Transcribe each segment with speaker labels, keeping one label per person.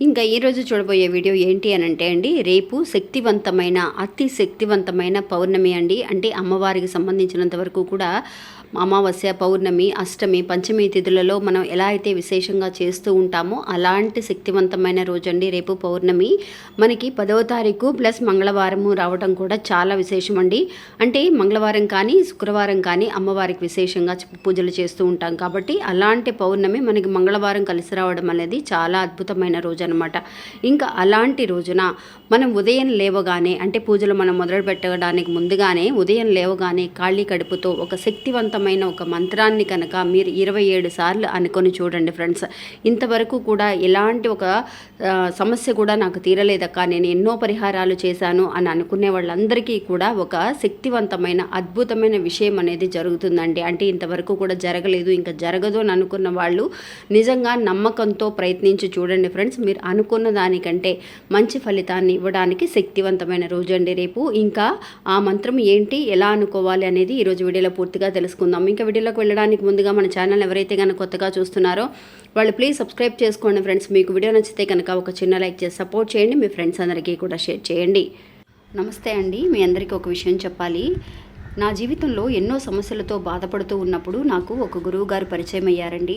Speaker 1: ఇంకా ఈరోజు చూడబోయే వీడియో ఏంటి అని అంటే అండి రేపు శక్తివంతమైన అతి శక్తివంతమైన పౌర్ణమి అండి. అంటే అమ్మవారికి సంబంధించినంత వరకు కూడా అమావాస్య పౌర్ణమి అష్టమి పంచమి తిథులలో మనం ఎలా అయితే విశేషంగా చేస్తూ ఉంటామో అలాంటి శక్తివంతమైన రోజు అండి రేపు పౌర్ణమి. మనకి పదవ తారీఖు ప్లస్ మంగళవారము రావడం కూడా చాలా విశేషం అండి అంటే మంగళవారం కానీ శుక్రవారం కానీ అమ్మవారికి విశేషంగా పూజలు చేస్తూ ఉంటాం కాబట్టి అలాంటి పౌర్ణమి మనకి మంగళవారం కలిసి రావడం అనేది చాలా అద్భుతమైన రోజు అనమాట ఇంకా అలాంటి రోజున మనం ఉదయం లేవగానే అంటే పూజలు మనం మొదలు పెట్టడానికి ముందుగానే ఉదయం లేవగానే ఖాళీ కడుపుతో ఒక శక్తివంతమైన ఒక మంత్రాన్ని కనుక మీరు ఇరవై ఏడు సార్లు అనుకొని చూడండి ఫ్రెండ్స్. ఇంతవరకు కూడా ఎలాంటి ఒక సమస్య కూడా నాకు తీరలేదక్క. నేను ఎన్నో పరిహారాలు చేశాను అని అనుకునే వాళ్ళందరికీ కూడా ఒక శక్తివంతమైన అద్భుతమైన విషయం అనేది జరుగుతుందండి. అంటే ఇంతవరకు కూడా జరగలేదు ఇంకా జరగదు అని అనుకున్న వాళ్ళు నిజంగా నమ్మకంతో ప్రయత్నించి చూడండి ఫ్రెండ్స్. మీరు అనుకున్న దానికంటే మంచి ఫలితాన్ని ఇవ్వడానికి శక్తివంతమైన రోజు అండి రేపు. ఇంకా ఆ మంత్రం ఏంటి ఎలా అనుకోవాలి అనేది ఈరోజు వీడియోలో పూర్తిగా తెలుసుకుందాం. ఇంకా వీడియోలోకి వెళ్ళడానికి ముందుగా మన ఛానల్ ఎవరైతే కనుక కొత్తగా చూస్తున్నారో వాళ్ళు ప్లీజ్ సబ్స్క్రైబ్ చేసుకోండి ఫ్రెండ్స్ మీకు వీడియో నచ్చితే కనుక ఒక చిన్న లైక్ చేసి సపోర్ట్ చేయండి. మీ ఫ్రెండ్స్ అందరికీ కూడా షేర్ చేయండి. నమస్తే అండి. మీ అందరికీ ఒక విషయం చెప్పాలి. నా జీవితంలో ఎన్నో సమస్యలతో బాధపడుతూ ఉన్నప్పుడు నాకు ఒక గురువు గారు పరిచయం అయ్యారండి.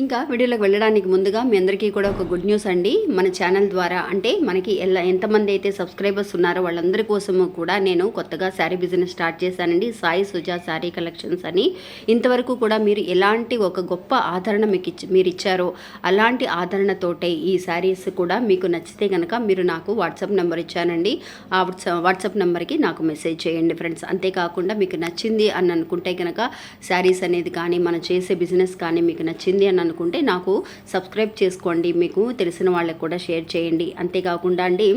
Speaker 1: ఇంకా వీడియోలోకి వెళ్ళడానికి ముందుగా మీ అందరికీ కూడా ఒక గుడ్ న్యూస్ అండి. మన ఛానల్ ద్వారా అంటే మనకి ఎలా ఎంతమంది అయితే సబ్స్క్రైబర్స్ ఉన్నారో వాళ్ళందరి కోసము కూడా నేను కొత్తగా శారీ బిజినెస్ స్టార్ట్ చేశానండి. సాయి సుజా శారీ కలెక్షన్స్ అని. ఇంతవరకు కూడా మీరు ఎలాంటి ఒక గొప్ప ఆదరణ మీకు ఇచ్చి మీరు ఇచ్చారో అలాంటి ఆదరణతోటే ఈ శారీస్ కూడా మీకు నచ్చితే కనుక మీరు నాకు వాట్సాప్ నెంబర్ ఇచ్చానండి. ఆ వాట్సాప్ వాట్సాప్ నెంబర్కి నాకు మెసేజ్ చేయండి ఫ్రెండ్స్ అంతేకాకుండా మీకు నచ్చింది అని అనుకుంటే కనుక శారీస్ అనేది కానీ మనం చేసే బిజినెస్ కానీ మీకు నచ్చింది అని అనుకుంటే నాకు సబ్స్క్రైబ్ చేసుకోండి మీకు తెలిసిన వాళ్ళకి కూడా షేర్ చేయండి. అంతేకాకుండా అండి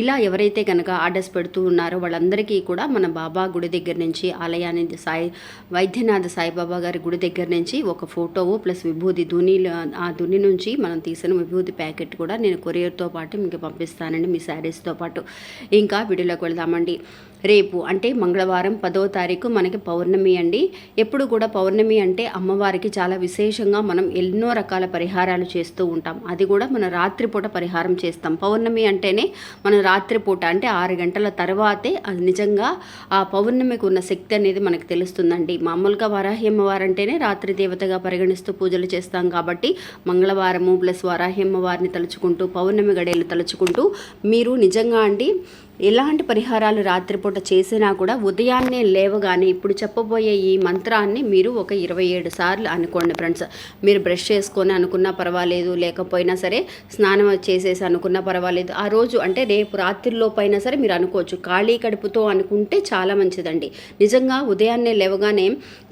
Speaker 1: ఇలా ఎవరైతే కనుక ఆర్డర్స్ పెడుతూ ఉన్నారో వాళ్ళందరికీ కూడా మన బాబా గుడి దగ్గర నుంచి ఆలయాన్ని సాయి వైద్యనాథ సాయిబాబా గారి గుడి దగ్గర నుంచి ఒక ఫోటో ప్లస్ విభూది దుని ఆ దుని నుంచి మనం తీసిన విభూది ప్యాకెట్ కూడా నేను కొరియర్తో పాటు మీకు పంపిస్తానండి మీ శారీస్తో పాటు. ఇంకా వీడియోలోకి వెళ్దామండి. రేపు అంటే మంగళవారం పదవ తారీఖు మనకి పౌర్ణమి అండి. ఎప్పుడు కూడా పౌర్ణమి అంటే అమ్మవారికి చాలా విశేషంగా మనం ఎన్నో రకాల పరిహారాలు చేస్తూ ఉంటాం. అది కూడా మనం రాత్రిపూట పరిహారం చేస్తాం. పౌర్ణమి అంటేనే మనం రాత్రిపూట అంటే ఆరు గంటల తర్వాతే అది నిజంగా ఆ పౌర్ణమికి ఉన్న శక్తి అనేది మనకు తెలుస్తుందండి. మామూలుగా వరాహి అమ్మవారు అంటేనే రాత్రి దేవతగా పరిగణిస్తూ పూజలు చేస్తాం కాబట్టి మంగళవారము ప్లస్ వరాహి అమ్మవారిని తలుచుకుంటూ పౌర్ణమి గడియలు తలుచుకుంటూ మీరు నిజంగా అండి ఎలాంటి పరిహారాలు రాత్రిపూట చేసినా కూడా ఉదయాన్నే లేవగానే ఇప్పుడు చెప్పబోయే ఈ మంత్రాన్ని మీరు ఒక ఇరవై ఏడు సార్లు అనుకోండి ఫ్రెండ్స్. మీరు బ్రష్ చేసుకొని అనుకున్నా పర్వాలేదు లేకపోయినా సరే స్నానం చేసేసి అనుకున్నా పర్వాలేదు. ఆ రోజు అంటే రేపు రాత్రిలోపైనా సరే మీరు అనుకోవచ్చు. ఖాళీ కడుపుతో అనుకుంటే చాలా మంచిదండి. నిజంగా ఉదయాన్నే లేవగానే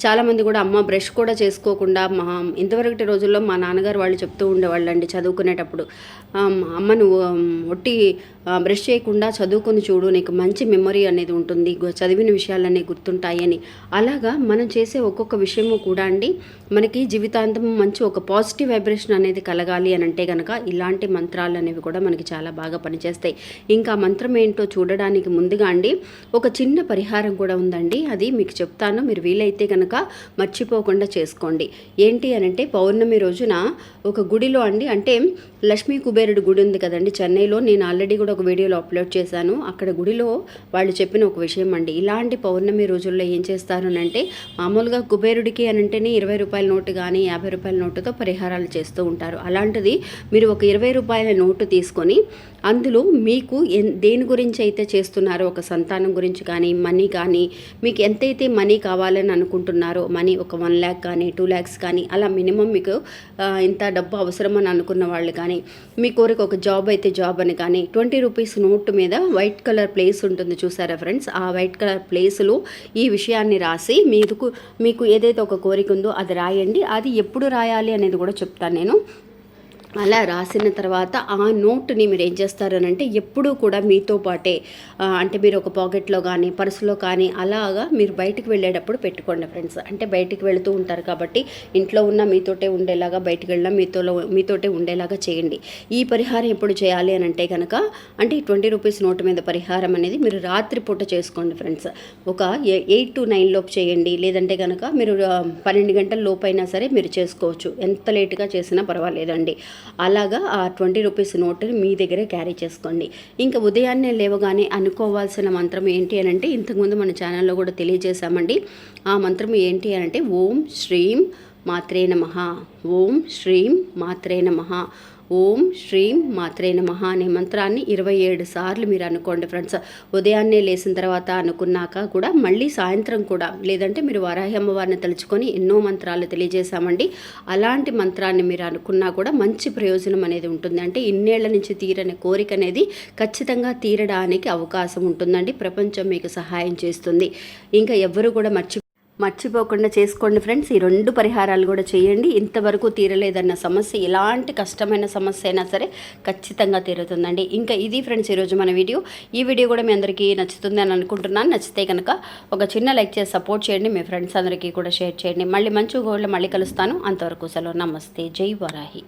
Speaker 1: చాలామంది కూడా అమ్మ బ్రష్ కూడా చేసుకోకుండా మా ఇంతవరకటి రోజుల్లో మా నాన్నగారు వాళ్ళు చెప్తూ ఉండేవాళ్ళండి చదువుకునేటప్పుడు. అమ్మను అమ్మ నువ్వు ఒట్టి బ్రష్ చేయకుండా చదువుకుని చూడు నీకు మంచి మెమొరీ అనేది ఉంటుంది చదివిన విషయాలన్నీ గుర్తుంటాయని అలాగా మనం చేసే ఒక్కొక్క విషయము కూడా అండి మనకి జీవితాంతం మంచి ఒక పాజిటివ్ వైబ్రేషన్ అనేది కలగాలి అని అంటే కనుక ఇలాంటి మంత్రాలు అనేవి కూడా మనకి చాలా బాగా పనిచేస్తాయి. ఇంకా మంత్రం ఏంటో చూడడానికి ముందుగా అండి ఒక చిన్న పరిహారం కూడా ఉందండి అది మీకు చెప్తాను మీరు వీలైతే కనుక మర్చిపోకుండా చేసుకోండి. ఏంటి అని అంటే పౌర్ణమి రోజున ఒక గుడిలో అండి అంటే లక్ష్మీ కుబేరుడు గుడి ఉంది కదండి చెన్నైలో నేను ఆల్రెడీ కూడా ఒక వీడియోలో అప్లోడ్ చేశాను అక్కడ గుడిలో వాళ్ళు చెప్పిన ఒక విషయం అండి. ఇలాంటి పౌర్ణమి రోజుల్లో ఏం చేస్తారనంటే మామూలుగా కుబేరుడికి అని అంటేనే ఇరవై రూపాయల నోటు కానీ యాభై రూపాయల నోటుతో పరిహారాలు చేస్తూ ఉంటారు. అలాంటిది మీరు ఒక ఇరవై రూపాయల నోటు తీసుకొని అందులో మీకు ఎన్ దేని గురించి అయితే చేస్తున్నారో ఒక సంతానం గురించి కానీ మనీ కానీ మీకు ఎంతైతే మనీ కావాలని అనుకుంటున్నారో మనీ ఒక వన్ ల్యాక్ కానీ టూ ల్యాక్స్ కానీ అలా మినిమం మీకు ఇంత డబ్బు అవసరమని అనుకున్న వాళ్ళు కానీ మీ కోరిక ఒక జాబ్ అయితే జాబ్ అని కానీ ట్వంటీ రూపీస్ నోట్ మీద వైట్ వైట్ కలర్ ప్లేస్ ఉంటుంది చూసారా ఫ్రెండ్స్? ఆ వైట్ కలర్ ప్లేస్లో ఈ విషయాన్ని రాసి మీకు మీకు ఏదైతే ఒక కోరిక ఉందో అది రాయండి. అది ఎప్పుడు రాయాలి అనేది కూడా చెప్తాను నేను. అలా రాసిన తర్వాత ఆ నోట్ని మీరు ఏం చేస్తారనంటే ఎప్పుడూ కూడా మీతో పాటే అంటే మీరు ఒక పాకెట్లో కానీ పర్సులో కానీ అలాగా మీరు బయటికి వెళ్ళేటప్పుడు పెట్టుకోండి ఫ్రెండ్స్. అంటే బయటికి వెళుతూ ఉంటారు కాబట్టి ఇంట్లో ఉన్న మీతోటే ఉండేలాగా బయటికి వెళ్ళినా మీతో మీతోటే ఉండేలాగా చేయండి. ఈ పరిహారం ఎప్పుడు చేయాలి అని అంటే కనుక అంటే ఈ ట్వంటీ రూపీస్ నోటు మీద పరిహారం అనేది మీరు రాత్రిపూట చేసుకోండి ఫ్రెండ్స్. ఒక ఎయిట్ టు నైన్ లోపు చేయండి. లేదంటే కనుక మీరు పన్నెండు గంటల లోపు అయినా సరే మీరు చేసుకోవచ్చు. ఎంత లేటుగా చేసినా పర్వాలేదండి. అలాగా ఆ ట్వంటీ రూపీస్ నోట్ని మీ దగ్గరే క్యారీ చేసుకోండి. ఇంకా ఉదయాన్నే లేవగానే అనుకోవాల్సిన మంత్రం ఏంటి అని అంటే ఇంతకుముందు మన ఛానల్లో కూడా తెలియజేశామండి. ఆ మంత్రం ఏంటి అని అంటే ఓం శ్రీం మాత్రే నమ ఓం శ్రీం మాత్రే నమ. ఓం శ్రీం మాత్రే మహా అనే మంత్రాన్ని ఇరవై ఏడు సార్లు మీరు అనుకోండి ఫ్రెండ్స్. ఉదయాన్నే లేచిన తర్వాత అనుకున్నాక కూడా మళ్ళీ సాయంత్రం కూడా. లేదంటే మీరు వరాహి అమ్మవారిని తలుచుకొని ఎన్నో మంత్రాలు తెలియజేశామండి. అలాంటి మంత్రాన్ని మీరు అనుకున్నా కూడా మంచి ప్రయోజనం అనేది ఉంటుంది. అంటే ఇన్నేళ్ళ నుంచి తీరని కోరిక అనేది ఖచ్చితంగా తీరడానికి అవకాశం ఉంటుందండి. ప్రపంచం మీకు సహాయం చేస్తుంది. ఇంకా ఎవ్వరు కూడా మర్చి మర్చిపోకుండా చేసుకోండి ఫ్రెండ్స్. ఈ రెండు పరిహారాలు కూడా చేయండి. ఇంతవరకు తీరలేదన్న సమస్య ఎలాంటి కష్టమైన సమస్య అయినా సరే ఖచ్చితంగా తీరుతుందండి. ఇంకా ఇది ఫ్రెండ్స్ ఈరోజు మన వీడియో. ఈ వీడియో కూడా మీ అందరికీ నచ్చుతుంది అని అనుకుంటున్నాను. నచ్చితే కనుక ఒక చిన్న లైక్ చేసి సపోర్ట్ చేయండి. మీ ఫ్రెండ్స్ అందరికీ కూడా షేర్ చేయండి. మళ్ళీ మంచి గోళ్ళు మళ్ళీ కలుస్తాను. అంతవరకు సెలవు. నమస్తే. జై వరాహి.